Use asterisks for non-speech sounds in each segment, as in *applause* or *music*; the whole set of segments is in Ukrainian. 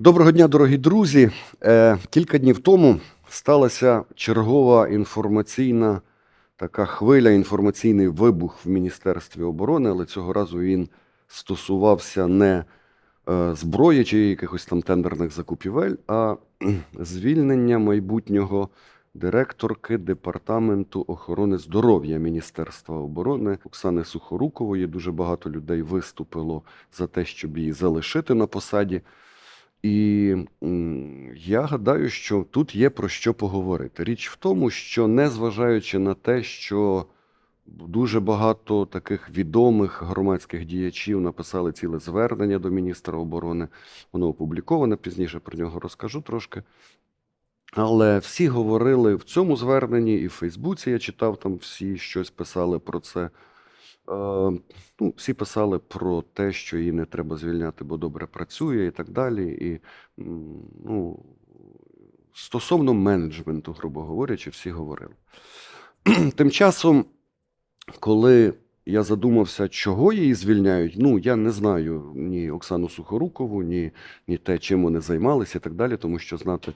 Доброго дня, дорогі друзі. Е, Кілька днів тому сталася чергова інформаційна така хвиля, інформаційний вибух в Міністерстві оборони, але цього разу він стосувався не е, зброї чи якихось там тендерних закупівель, а звільнення майбутнього директорки Департаменту охорони здоров'я Міністерства оборони Оксани Сухорукової. Дуже багато людей виступило за те, щоб її залишити на посаді. І я гадаю, що тут є про що поговорити. Річ в тому, що незважаючи на те, що дуже багато таких відомих громадських діячів написали ціле звернення до міністра оборони, воно опубліковане, пізніше про нього розкажу трошки. Але всі говорили в цьому зверненні, і в Фейсбуці я читав, там всі щось писали про це. Е, ну, всі писали про те, що її не треба звільняти, бо добре працює і так далі. І ну, стосовно менеджменту, грубо говорячи, всі говорили. *clears throat* Тим часом, коли я задумався, чого її звільняють, ну я не знаю ні Оксану Сухорукову, ні, ні те, чим вони займалися і так далі, тому що знати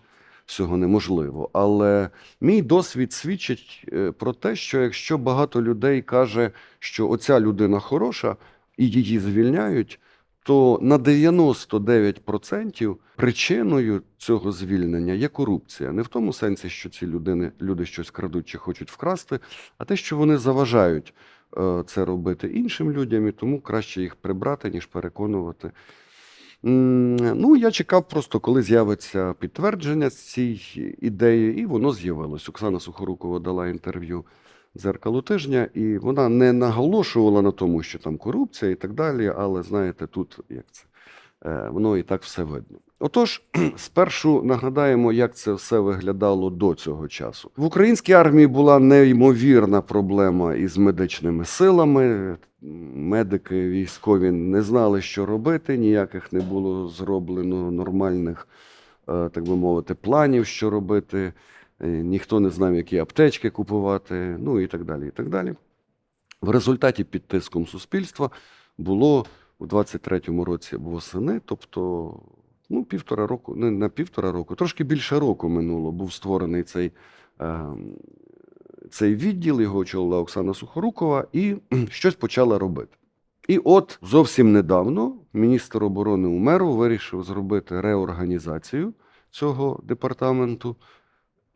всього неможливо. Але мій досвід свідчить е, про те, що якщо багато людей каже, що оця людина хороша і її звільняють, то на 99% причиною цього звільнення є корупція. Не в тому сенсі, що ці людини, люди щось крадуть чи хочуть вкрасти, а те, що вони заважають е, це робити іншим людям, і тому краще їх прибрати, ніж переконувати. Ну, я чекав просто, коли з'явиться підтвердження цієї ідеї, і воно з'явилось. Оксана Сухорукова дала інтерв'ю дзеркалу тижня, і вона не наголошувала на тому, що там корупція і так далі, але знаєте, тут як це воно і так все видно. Отож, *clears throat* спершу нагадаємо, як це все виглядало до цього часу. В українській армії була неймовірна проблема із медичними силами. Медики військові не знали, що робити, ніяких не було зроблено нормальних, е, так би мовити, планів, що робити. Е, Ніхто не знав, які аптечки купувати, ну і так далі. і так далі. В результаті під тиском суспільства було у 23-му році восени, тобто ну, півтора року, не на півтора року, трошки більше року минуло, був створений цей, е, цей відділ, його очолила Оксана Сухорукова, і *clears throat* щось почала робити. І от зовсім недавно міністр оборони Умеров вирішив зробити реорганізацію цього департаменту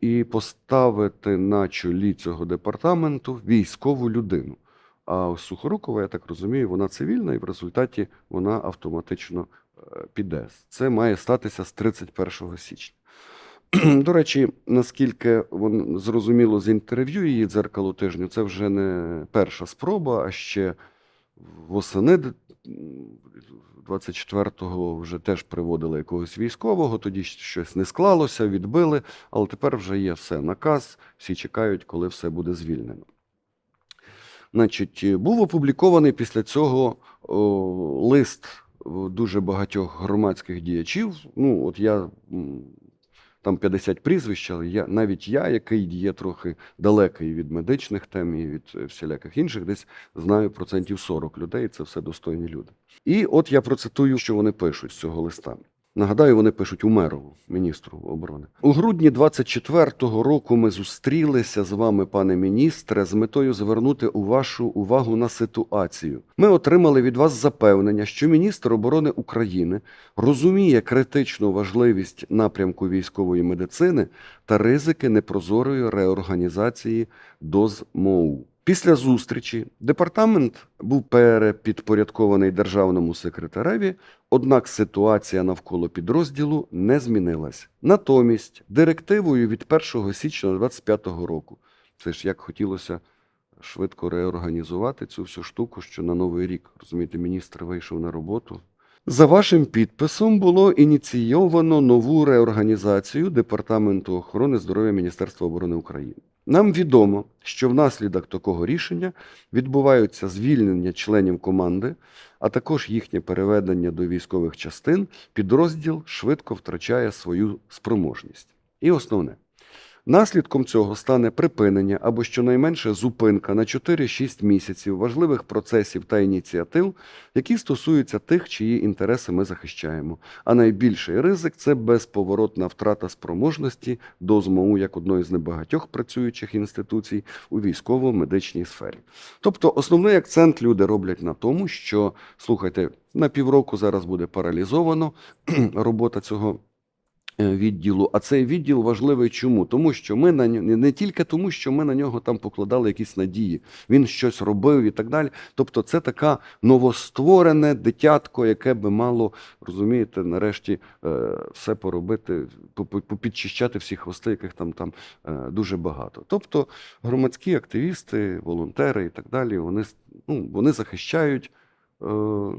і поставити на чолі цього департаменту військову людину. А Сухорукова, я так розумію, вона цивільна, і в результаті вона автоматично е, піде. Це має статися з 31 січня. *clears throat* До речі, наскільки вон, зрозуміло з інтерв'ю її дзеркало тижню, це вже не перша спроба, а ще восени 24-го вже теж приводили якогось військового, тоді щось не склалося, відбили, але тепер вже є все, наказ, всі чекають, коли все буде звільнено. Значить, е, був опублікований після цього о, лист дуже багатьох громадських діячів. Ну, от я там 50 прізвищ, але я, навіть я, який є трохи далекий від медичних тем і від е, всіляких інших, десь знаю процентів 40 людей, це все достойні люди. І от я процитую, що вони пишуть з цього листа. Нагадаю, вони пишуть Умерову, міністру оборони. У грудні 24-го року ми зустрілися з вами, пане міністре, з метою звернути у вашу увагу на ситуацію. Ми отримали від вас запевнення, що міністр оборони України розуміє критичну важливість напрямку військової медицини та ризики непрозорої реорганізації доз МОУ. Після зустрічі департамент був перепідпорядкований державному секретареві, однак ситуація навколо підрозділу не змінилась. Натомість, директивою від 1 січня 2025 року, це ж як хотілося швидко реорганізувати цю всю штуку, що на новий рік, розумієте, міністр вийшов на роботу. За вашим підписом було ініційовано нову реорганізацію Департаменту охорони здоров'я Міністерства оборони України. Нам відомо, що внаслідок такого рішення відбуваються звільнення членів команди, а також їхнє переведення до військових частин. Підрозділ швидко втрачає свою спроможність. І основне. Наслідком цього стане припинення або щонайменше зупинка на 4-6 місяців важливих процесів та ініціатив, які стосуються тих, чиї інтереси ми захищаємо. А найбільший ризик це безповоротна втрата спроможності до ЗМОУ як одної з небагатьох працюючих інституцій у військово-медичній сфері. Тобто, основний акцент люди роблять на тому, що слухайте, на півроку зараз буде паралізовано *clears throat* робота цього відділу. А цей відділ важливий чому? Тому що ми на нього не тільки тому, що ми на нього там покладали якісь надії, він щось робив і так далі. Тобто, це така новостворене дитятко, яке би мало розумієте, нарешті е, все поробити, по- по- попідчищати всі хвости, яких там там е, дуже багато. Тобто громадські активісти, волонтери і так далі, вони ну, вони захищають. Е,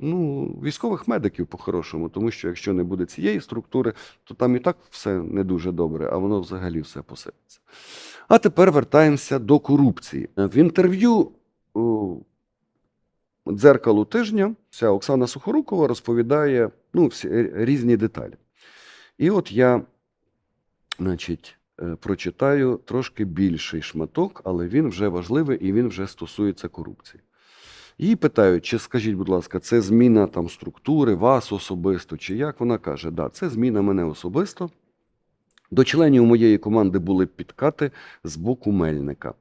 Ну, військових медиків по-хорошому, тому що якщо не буде цієї структури, то там і так все не дуже добре, а воно взагалі все посипеться. А тепер вертаємося до корупції. В інтерв'ю дзеркалу тижня ця Оксана Сухорукова розповідає ну, всі різні деталі. І от я, значить, е, прочитаю трошки більший шматок, але він вже важливий і він вже стосується корупції. Її питають, чи скажіть, будь ласка, це зміна там структури, вас особисто, чи як? Вона каже, да, це зміна мене особисто. До членів моєї команди були підкати з боку Мельника.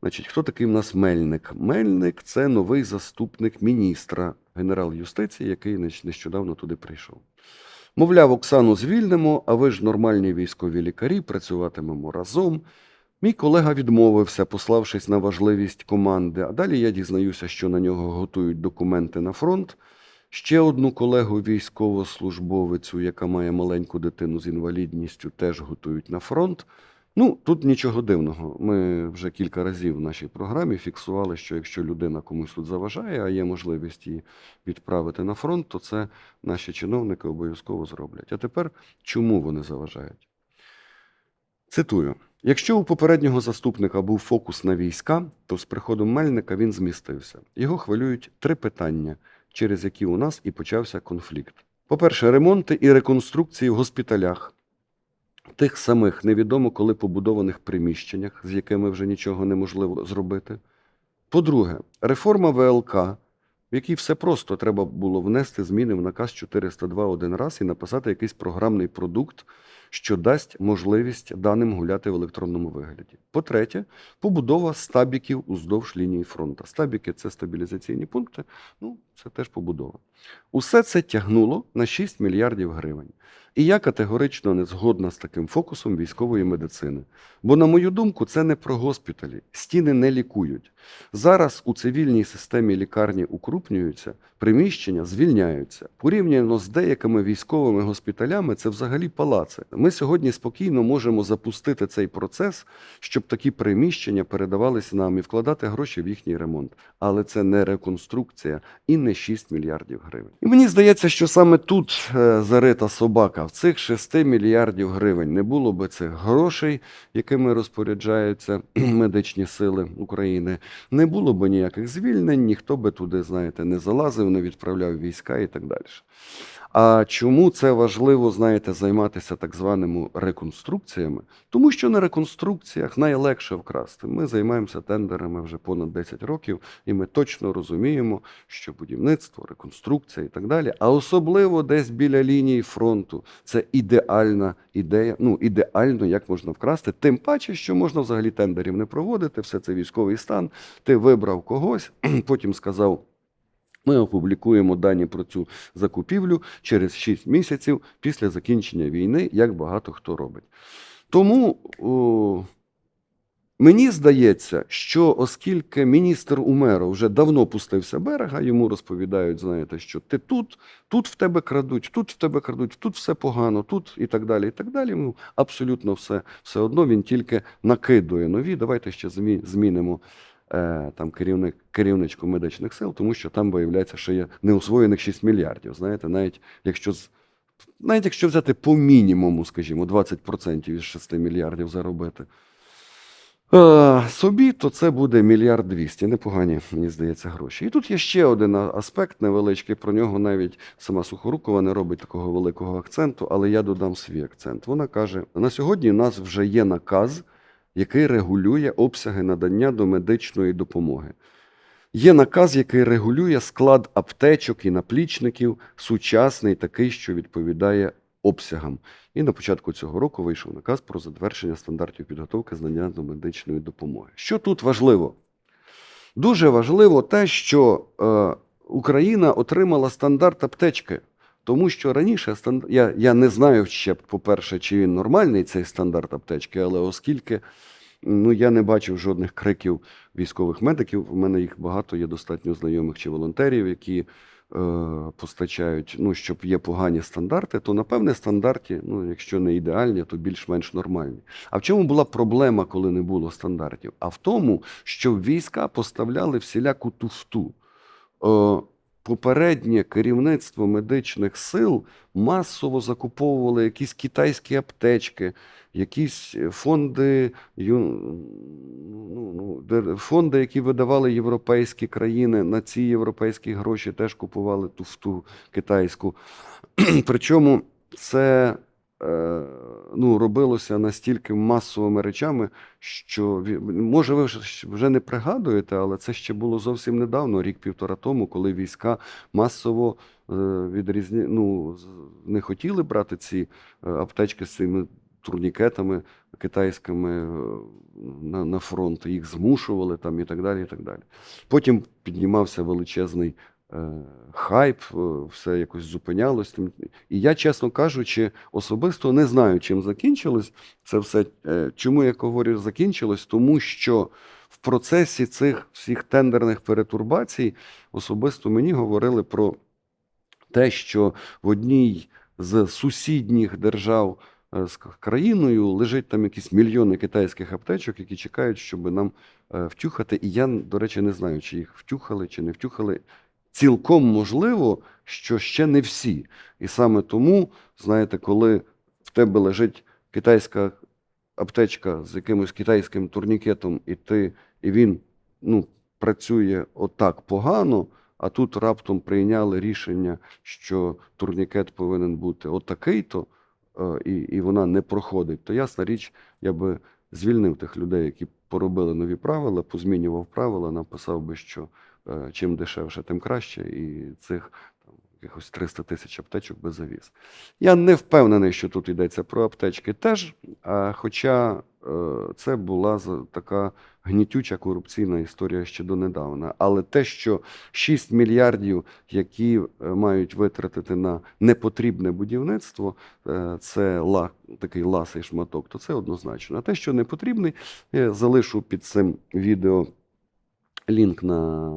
Значить, хто такий в нас Мельник? Мельник це новий заступник міністра, генерал юстиції, який нещодавно туди прийшов. Мовляв, Оксану звільнимо, а ви ж нормальні військові лікарі, працюватимемо разом. Мій колега відмовився, пославшись на важливість команди. А далі я дізнаюся, що на нього готують документи на фронт. Ще одну колегу військовослужбовицю, яка має маленьку дитину з інвалідністю, теж готують на фронт. Ну, тут нічого дивного. Ми вже кілька разів в нашій програмі фіксували, що якщо людина комусь тут заважає, а є можливість її відправити на фронт, то це наші чиновники обов'язково зроблять. А тепер чому вони заважають? Цитую: якщо у попереднього заступника був фокус на війська, то з приходом Мельника він змістився. Його хвилюють три питання, через які у нас і почався конфлікт. По-перше, ремонти і реконструкції в госпіталях, тих самих невідомо коли побудованих приміщеннях, з якими вже нічого неможливо зробити. По-друге, реформа ВЛК, в якій все просто треба було внести зміни в наказ 402 один раз і написати якийсь програмний продукт, що дасть можливість даним гуляти в електронному вигляді. По-третє, побудова стабіків уздовж лінії фронту. Стабіки це стабілізаційні пункти, ну це теж побудова. Усе це тягнуло на 6 мільярдів гривень. І я категорично не згодна з таким фокусом військової медицини. Бо, на мою думку, це не про госпіталі. Стіни не лікують. Зараз у цивільній системі лікарні укрупнюються, приміщення звільняються. Порівняно з деякими військовими госпіталями, це взагалі палаци. Ми сьогодні спокійно можемо запустити цей процес, щоб такі приміщення передавались нам і вкладати гроші в їхній ремонт. Але це не реконструкція і не 6 мільярдів гривень. І мені здається, що саме тут е, зарита собака. В цих 6 мільярдів гривень не було би цих грошей, якими розпоряджаються *clears throat* медичні сили України. Не було би ніяких звільнень, ніхто би туди, знаєте, не залазив, не відправляв війська і так далі. А чому це важливо, знаєте, займатися так званими реконструкціями? Тому що на реконструкціях найлегше вкрасти. Ми займаємося тендерами вже понад 10 років, і ми точно розуміємо, що будівництво, реконструкція і так далі, а особливо десь біля лінії фронту, це ідеальна ідея. Ну, ідеально, як можна вкрасти. Тим паче, що можна взагалі тендерів не проводити, все це військовий стан. Ти вибрав когось, *clears throat* потім сказав. Ми опублікуємо дані про цю закупівлю через 6 місяців після закінчення війни, як багато хто робить. Тому о, мені здається, що оскільки міністр Умеро вже давно пустився берега, йому розповідають, знаєте, що ти тут, тут в тебе крадуть, тут в тебе крадуть, тут все погано, тут і так далі. і так далі. Ну, абсолютно все, все одно він тільки накидує нові. Давайте ще змінимо там керівник, керівничку медичних сил, тому що там виявляється, що є неосвоєних 6 мільярдів. Знаєте, навіть якщо навіть якщо взяти по мінімуму, скажімо, 20% із 6 мільярдів заробити. Е, собі, то це буде мільярд двісті. Непогані, мені здається, гроші. І тут є ще один аспект невеличкий. Про нього навіть сама Сухорукова не робить такого великого акценту, але я додам свій акцент. Вона каже: на сьогодні у нас вже є наказ, який регулює обсяги надання до медичної допомоги. Є наказ, який регулює склад аптечок і наплічників, сучасний, такий, що відповідає обсягам. І на початку цього року вийшов наказ про затвердження стандартів підготовки знання до медичної допомоги. Що тут важливо? Дуже важливо те, що е, Україна отримала стандарт аптечки. Тому що раніше я, я не знаю ще, по-перше, чи він нормальний цей стандарт аптечки, але оскільки ну, я не бачив жодних криків військових медиків, у мене їх багато є достатньо знайомих чи волонтерів, які е, постачають, ну, щоб є погані стандарти, то напевне стандарті, ну, якщо не ідеальні, то більш-менш нормальні. А в чому була проблема, коли не було стандартів? А в тому, що війська поставляли всіляку туфту. Е, Попереднє керівництво медичних сил масово закуповували якісь китайські аптечки, якісь фонди, ю- ну, ну, фонди, які видавали європейські країни, на ці європейські гроші теж купували туфту китайську. *clears throat* Причому це ну, робилося настільки масовими речами, що може ви вже- не пригадуєте, але це ще було зовсім недавно, рік-півтора тому, коли війська масово е, відрізні, ну, не хотіли брати ці е, аптечки з цими турнікетами китайськими е, на, на фронт, їх змушували там і так далі. І так далі. Потім піднімався величезний е, хайп, е, все якось зупинялось. І я, чесно кажучи, особисто не знаю, чим закінчилось це все. Е, Чому я говорю закінчилось? Тому що в процесі цих всіх тендерних перетурбацій особисто мені говорили про те, що в одній з сусідніх держав е, з країною лежить там якісь мільйони китайських аптечок, які чекають, щоб нам втюхати. І я, до речі, не знаю, чи їх втюхали, чи не втюхали. Цілком можливо, що ще не всі. І саме тому, знаєте, коли в тебе лежить китайська аптечка з якимось китайським турнікетом, і ти, і він ну, працює отак погано, а тут раптом прийняли рішення, що турнікет повинен бути отакий-то, е, і, і вона не проходить, то ясна річ, я би звільнив тих людей, які поробили нові правила, позмінював правила, написав би, що чим дешевше, тим краще, і цих там, якихось 300 тисяч аптечок би завіз. Я не впевнений, що тут йдеться про аптечки теж, хоча е, це була така гнітюча корупційна історія ще донедавна. Але те, що 6 мільярдів, які е, мають витратити на непотрібне будівництво, е, це ла, такий ласий шматок, то це однозначно. А те, що не потрібний, я залишу під цим відео лінк на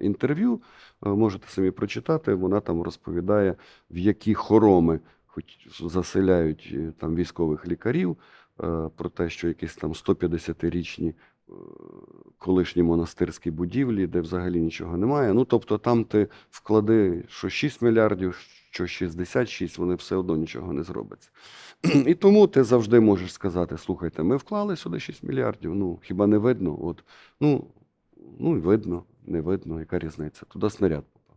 інтерв'ю. Е, Можете самі прочитати. Вона там розповідає, в які хороми хоч заселяють е, там військових лікарів, е, про те, що якісь там 150-річні е, колишні монастирські будівлі, де взагалі нічого немає. Ну тобто там ти вклади, що 6 мільярдів, що 66, вони все одно нічого не зробиться. І тому ти завжди можеш сказати: слухайте, ми вклали сюди 6 мільярдів. Ну хіба не видно? От ну, ну видно, не видно, яка різниця? Туди снаряд попав.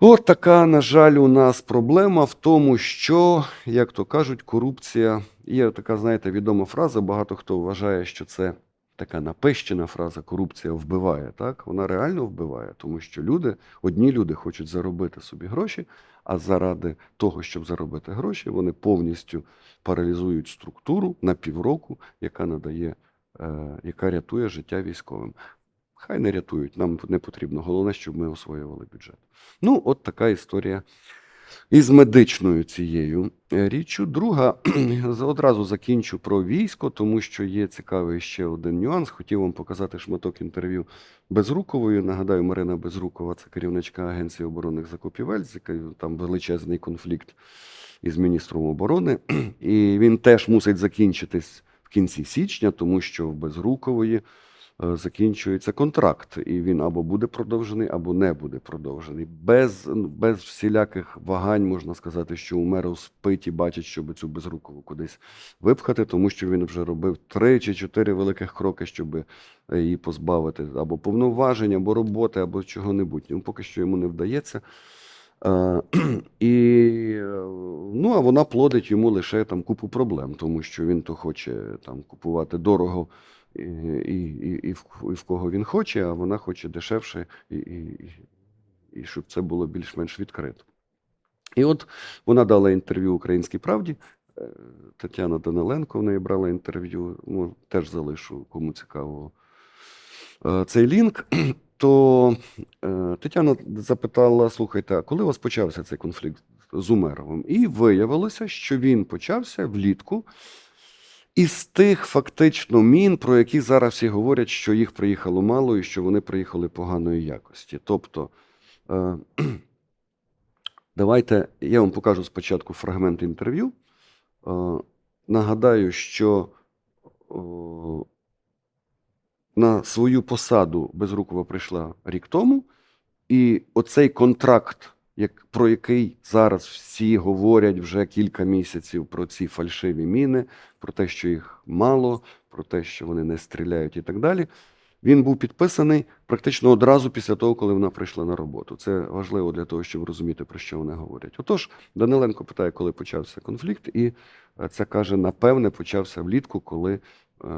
От така, на жаль, у нас проблема в тому, що, як то кажуть, корупція. Є така, знаєте, відома фраза. Багато хто вважає, що це така напищена фраза корупція вбиває. Так, вона реально вбиває, тому що люди, одні люди хочуть заробити собі гроші, а заради того, щоб заробити гроші, вони повністю паралізують структуру на півроку, яка надає, яка рятує життя військовим. Хай не рятують, нам не потрібно. Головне, щоб ми освоювали бюджет. Ну, от така історія із медичною цією е, річчю. Друга, *clears throat* одразу закінчу про військо, тому що є цікавий ще один нюанс. Хотів вам показати шматок інтерв'ю Безруковою. Нагадаю, Марина Безрукова це керівничка Агенції оборонних закупівель, там величезний конфлікт із міністром оборони. *clears throat* І він теж мусить закінчитись кінці січня, тому що в Безрукової е, закінчується контракт, і він або буде продовжений, або не буде продовжений. Без, ну, без всіляких вагань можна сказати, що Умеров спить і бачить, щоб цю безрукову кудись випхати, тому що він вже робив три чи чотири великих кроки, щоб е, її позбавити або повноважень, або роботи, або чого-небудь. Ну, поки що йому не вдається. Е, *clears throat* і е, ну, а вона плодить йому лише там купу проблем, тому що він то хоче там купувати дорого і, і, і, в, і в кого він хоче, а вона хоче дешевше, і, і, і- щоб це було більш-менш відкрито. І от вона дала інтерв'ю Українській правді. е, Тетяна Даниленко в неї брала інтерв'ю. Ну, теж залишу, кому цікаво цей лінк. То е, Тетяна запитала: слухайте, а коли у вас почався цей конфлікт з Умеровим? І виявилося, що він почався влітку із тих фактично мін, про які зараз всі говорять, що їх приїхало мало і що вони приїхали поганої якості. Тобто, е, *clears throat* давайте я вам покажу спочатку фрагмент інтерв'ю. Е, нагадаю, що на свою посаду Безрукова прийшла рік тому, і оцей контракт, як, про який зараз всі говорять вже кілька місяців про ці фальшиві міни, про те, що їх мало, про те, що вони не стріляють і так далі. Він був підписаний практично одразу після того, коли вона прийшла на роботу. Це важливо для того, щоб розуміти, про що вони говорять. Отож, Даниленко питає, коли почався конфлікт, і е, це каже, напевне, почався влітку, коли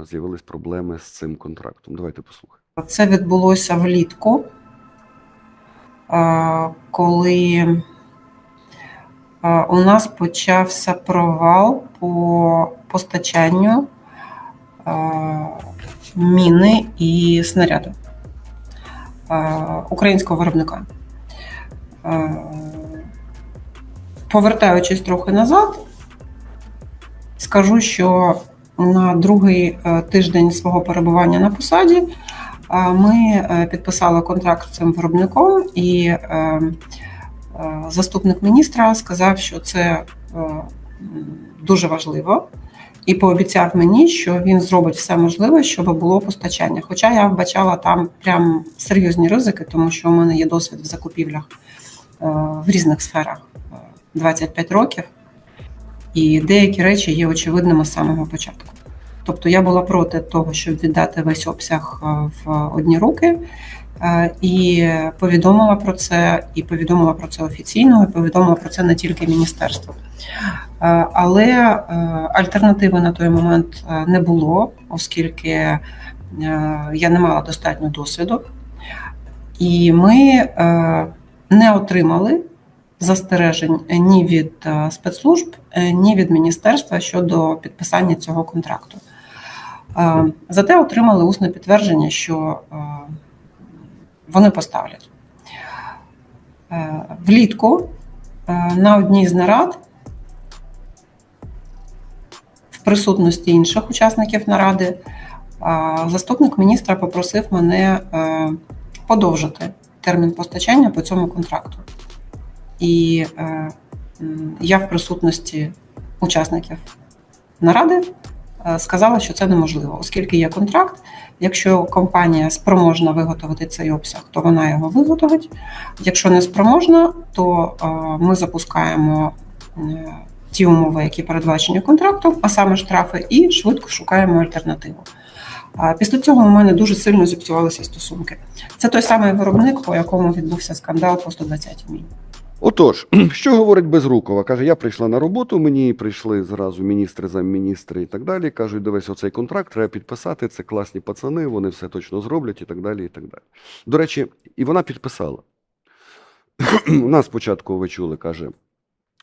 з'явились проблеми з цим контрактом. Давайте послухаємо. Це відбулося влітку, е, коли е, у нас почався провал по постачанню е, міни і снаряду е, українського виробника. Е, Повертаючись трохи назад, скажу, що на другий е, тиждень свого перебування на посаді Ми е, підписали контракт з цим виробником, і е, е, заступник міністра сказав, що це е, дуже важливо, і пообіцяв мені, що він зробить все можливе, щоб було постачання. Хоча я вбачала там прям серйозні ризики, тому що у мене є досвід в закупівлях е, в різних сферах е, 25 років, і деякі речі є очевидними з самого початку. Тобто я була проти того, щоб віддати весь обсяг е, в одні руки, е, і повідомила про це, і повідомила про це офіційно, і повідомила про це не тільки міністерство. Е, Але альтернативи на той момент не було, оскільки я не мала достатньо досвіду, і ми не отримали застережень ні від спецслужб, ні від міністерства щодо підписання цього контракту. Зате отримали усне підтвердження, що вони поставлять. Е, Влітку е, на одній з нарад в присутності інших учасників наради е, заступник міністра попросив мене подовжити термін постачання по цьому контракту. І я в присутності учасників наради сказала, що це неможливо, оскільки є контракт. Якщо компанія спроможна виготовити цей обсяг, то вона його виготовить. Якщо не спроможна, то е, ми запускаємо е, ті умови, які передбачені контрактом, а саме штрафи, і швидко шукаємо альтернативу. Після цього у мене дуже сильно зіпсувалися стосунки. Це той самий виробник, по якому відбувся скандал по 120 міні. Отож, *clears throat* що говорить Безрукова? Каже, я прийшла на роботу, мені прийшли зразу міністри, замміністри і так далі. Кажуть, дивись, оцей контракт треба підписати, це класні пацани, вони все точно зроблять і так далі. і так далі. До речі, і вона підписала. *clears throat* Нас спочатку ви чули, каже,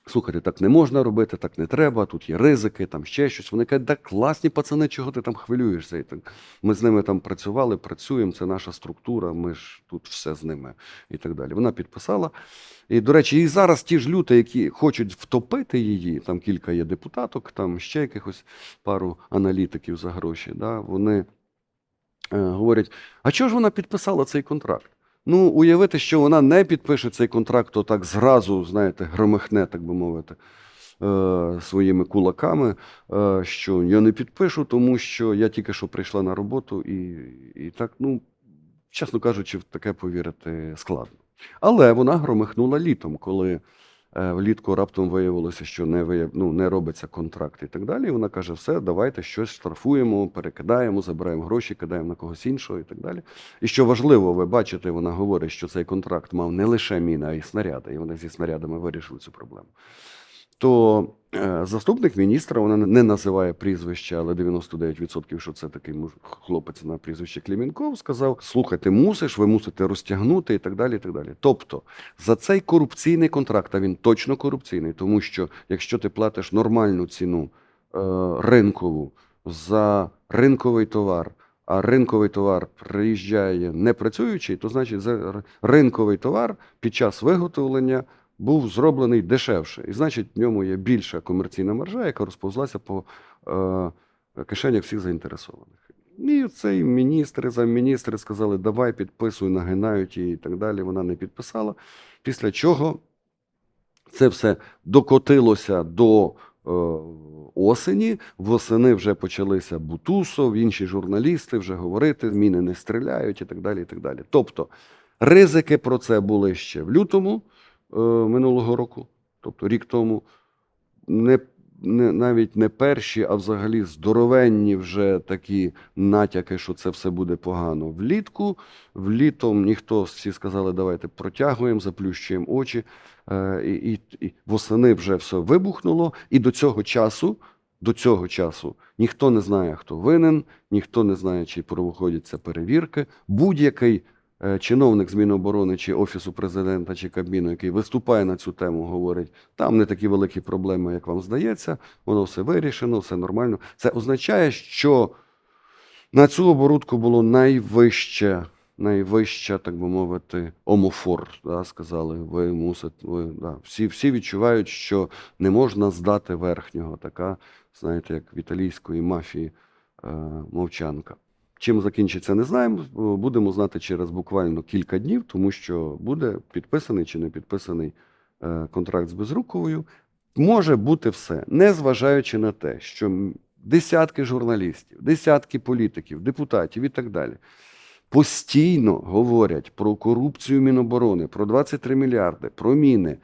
слухайте, так не можна робити, так не треба, тут є ризики, там ще щось. Вони кажуть, так класні пацани, чого ти там хвилюєшся? І так, ми з ними там працювали, працюємо, це наша структура, ми ж тут все з ними і так далі. Вона підписала. І, до речі, і зараз ті ж люди, які хочуть втопити її, там кілька є депутаток, там ще якихось пару аналітиків за гроші, да, вони е, говорять: а чого ж вона підписала цей контракт? Ну, уявити, що вона не підпише цей контракт, то так зразу, знаєте, громихне, так би мовити. е, своїми кулаками, е, що я не підпишу, тому що я тільки що прийшла на роботу, і, і так, ну, чесно кажучи, в таке повірити складно. Але вона громихнула літом, коли влітку раптом виявилося, що не, вияв... ну, не робиться контракт і так далі. І вона каже: все, давайте щось штрафуємо, перекидаємо, забираємо гроші, кидаємо на когось іншого і так далі. І що важливо, ви бачите, вона говорить, що цей контракт мав не лише міна, а й снаряди, і вони зі снарядами вирішили цю проблему. То е, заступник міністра, вона не називає прізвище, але 99% що це такий хлопець на прізвище Клімінков, сказав: слухай, ти мусиш, ви мусите розтягнути і так далі. і так далі. Тобто за цей корупційний контракт, а він точно корупційний, тому що якщо ти платиш нормальну ціну е, ринкову за ринковий товар, а ринковий товар приїжджає не працюючий, то значить за ринковий товар під час виготовлення був зроблений дешевше. І значить, в ньому є більша комерційна маржа, яка розповзлася по е, кишенях всіх заінтересованих. І цей міністр, замміністри сказали, давай підписуй, нагинають її і так далі. Вона не підписала. Після чого це все докотилося до е, осені. Восени вже почалися Бутусов, інші журналісти вже говорити, міни не стріляють і так далі. і так далі. Тобто ризики про це були ще в лютому минулого року, тобто рік тому. Не, не, навіть не перші, а взагалі здоровенні вже такі натяки, що це все буде погано влітку. Влітом ніхто всі сказали, давайте протягуємо, заплющуємо очі. Е, і, і, і восени вже все вибухнуло. І до цього часу, до цього часу ніхто не знає, хто винен, ніхто не знає, чи проводяться перевірки. Будь-який е, чиновник з Міноборони чи Офісу президента чи Кабміну, який виступає на цю тему, говорить, там не такі великі проблеми, як вам здається, воно все вирішено, все нормально. Це означає, що на цю оборудку було найвище, найвища, так би мовити, омофор. Да, сказали, ви мусите, ви, да. всі, всі відчувають, що не можна здати верхнього. Така, знаєте, як в італійської мафії е, мовчанка. Чим закінчиться, не знаємо. Будемо знати через буквально кілька днів, тому що буде підписаний чи не підписаний е, контракт з Безруковою. Може бути все, незважаючи на те, що десятки журналістів, десятки політиків, депутатів і так далі постійно говорять про корупцію Міноборони, про 23 мільярди, про міни,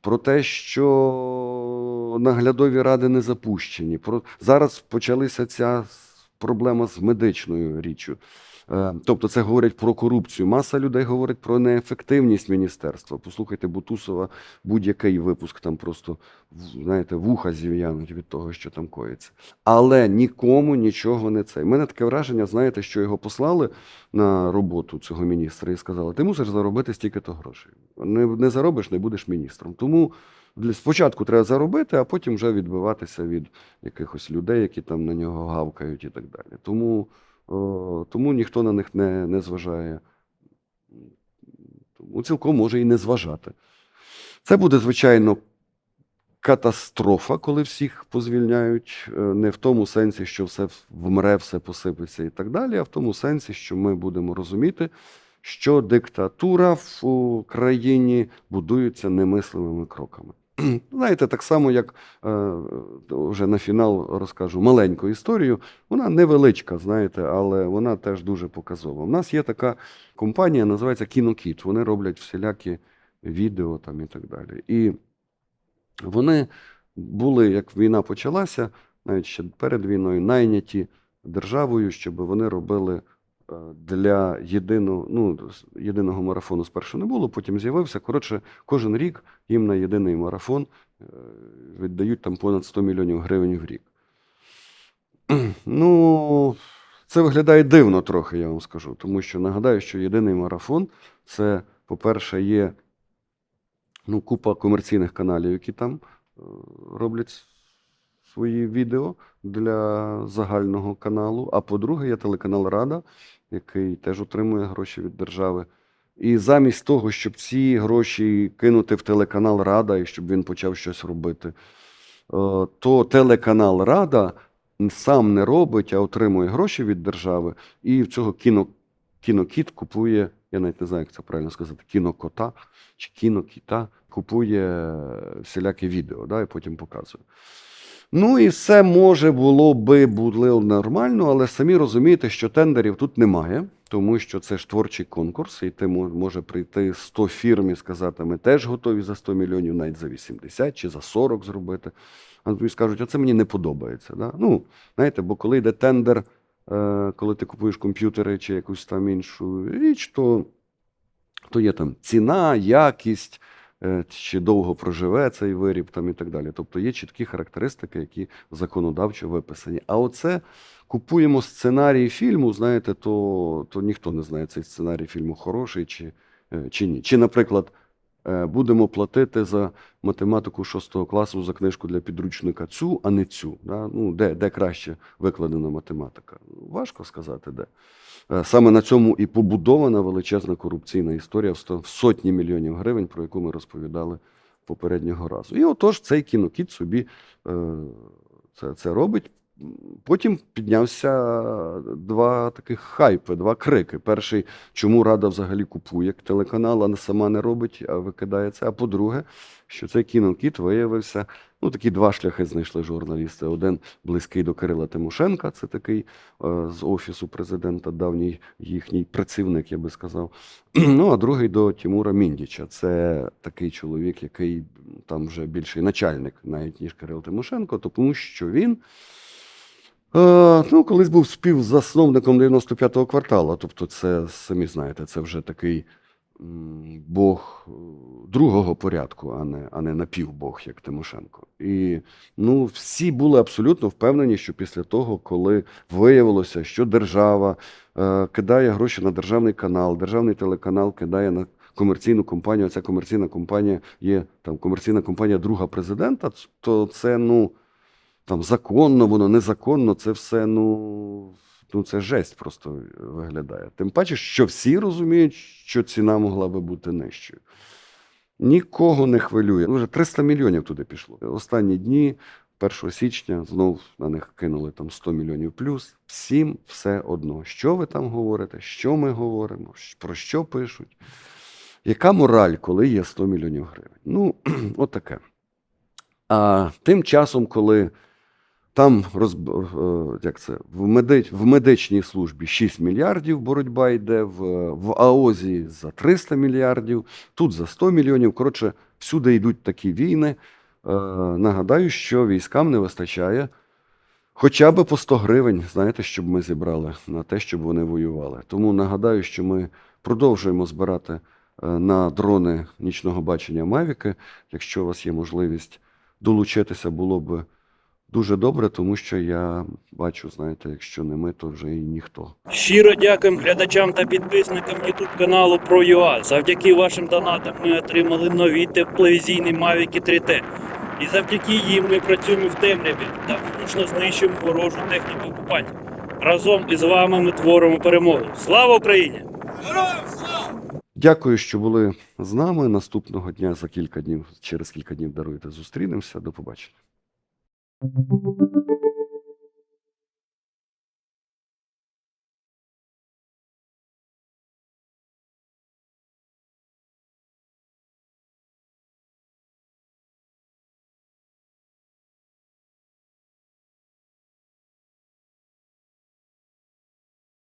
про те, що наглядові ради не запущені. Про... Зараз почалася ця проблема з медичною річчю. Е, Тобто це говорять про корупцію. Маса людей говорить про неефективність міністерства. Послухайте Бутусова, будь-який випуск там просто знаєте, вуха зів'януть від того, що там коїться. Але нікому нічого не це. У мене таке враження, знаєте, що його послали на роботу цього міністра і сказали: ти мусиш заробити стільки-то грошей. Не, не заробиш, не будеш міністром. Тому спочатку треба заробити, а потім вже відбиватися від якихось людей, які там на нього гавкають і так далі. Тому, о, тому ніхто на них не, не зважає. Тому цілком може і не зважати. Це буде, звичайно, катастрофа, коли всіх позвільняють. Е, Не в тому сенсі, що все вмре, все посипеться і так далі, а в тому сенсі, що ми будемо розуміти, що диктатура в країні будується немислимими кроками. *clears throat* Знаєте, так само, як е, вже на фінал розкажу маленьку історію. Вона невеличка, знаєте, але вона теж дуже показова. У нас є така компанія, називається Кінокіт. Вони роблять всілякі відео там і так далі. І вони були, як війна почалася, навіть ще перед війною, найняті державою, щоб вони робили для єдиного, ну, єдиного марафону спершу не було, потім з'явився. Коротше, кожен рік їм на єдиний марафон е, віддають там понад 100 мільйонів гривень в рік. *clears throat* Ну, це виглядає дивно трохи, я вам скажу, тому що нагадаю, що єдиний марафон це, по-перше, є ну, купа комерційних каналів, які там е, роблять свої відео для загального каналу. А по-друге, є телеканал Рада, який теж отримує гроші від держави. І замість того, щоб ці гроші кинути в телеканал Рада і щоб він почав щось робити, е, то телеканал Рада сам не робить, а отримує гроші від держави, і в цього кіно, кінокіт купує я навіть не знаю, як це правильно сказати, кінокота чи кінокіта, купує е, всіляке відео, да, і потім показує. Ну і все може було би було нормально, але самі розумієте, що тендерів тут немає, тому що це ж творчий конкурс, і ти може прийти 100 фірм і сказати, ми теж готові за 100 мільйонів, навіть за 80 чи за 40 зробити. А тобі скажуть, а це мені не подобається. Да? Ну, знаєте, бо коли йде тендер, е, коли ти купуєш комп'ютери чи якусь там іншу річ, то, то є там ціна, якість, чи довго проживе цей виріб там і так далі. Тобто є чіткі характеристики, які законодавчо виписані. А оце купуємо сценарій фільму, знаєте, то, то ніхто не знає, цей сценарій фільму хороший чи, е, чи ні. Чи, наприклад, е, будемо платити за математику 6 класу за книжку для підручника цю, а не цю. Да? Ну, де, де краще викладена математика? Важко сказати, де. Е, Саме на цьому і побудована величезна корупційна історія в сотні мільйонів гривень, про яку ми розповідали попереднього разу. І отож цей кінокіт собі е, це, це робить. Потім піднявся два таких хайпи, два крики. Перший, чому Рада взагалі купує телеканал, а сама не робить, а викидає це. А по-друге, що цей кінокіт виявився. Ну, такі два шляхи знайшли журналісти. Один близький до Кирила Тимошенка, це такий е, з офісу президента, давній їхній працівник, я би сказав. *clears throat* Ну, а другий до Тимура Міндіча. Це такий чоловік, який там вже більший начальник, навіть ніж Кирил Тимошенко, тому що він. Е, ну, колись був співзасновником 95-го кварталу. Тобто, це самі знаєте, це вже такий Бог е, другого порядку, а не, а не напівбог, як Тимошенко. І ну, всі були абсолютно впевнені, що після того, коли виявилося, що держава е, кидає гроші на державний канал, державний телеканал кидає на комерційну компанію, ця комерційна компанія є там комерційна компанія друга президента, то це ну там законно, воно незаконно, це все, ну, ну це жесть просто виглядає. Тим паче, що всі розуміють, що ціна могла би бути нижчою. Нікого не хвилює. Вже 300 мільйонів туди пішло. Останні дні, 1 січня, знов на них кинули там 100 мільйонів плюс. Всім все одно. Що ви там говорите, що ми говоримо, про що пишуть. Яка мораль, коли є 100 мільйонів гривень? Ну, *clears throat* от. А тим часом, коли там розб... е, як це, в, меди... в медичній службі 6 мільярдів боротьба йде, в, в АОЗі за 300 мільярдів, тут за 100 мільйонів. Коротше, всюди йдуть такі війни. Е, нагадаю, що військам не вистачає хоча б по 100 гривень, знаєте, щоб ми зібрали на те, щоб вони воювали. Тому нагадаю, що ми продовжуємо збирати е, на дрони нічного бачення Мавіки. Якщо у вас є можливість долучитися, було б дуже добре, тому що я бачу, знаєте, якщо не ми, то вже і ніхто. Щиро дякуємо глядачам та підписникам YouTube каналу ProUA. Завдяки вашим донатам ми отримали нові тепловізійні Mavic 3T. І завдяки їм ми працюємо в темряві та влучно знищуємо ворожу техніку окупантів. Разом із вами ми творимо перемогу. Слава Україні! Дякую, що були з нами. Наступного дня за кілька днів, через кілька днів даруйте, зустрінемося. До побачення. Thank you.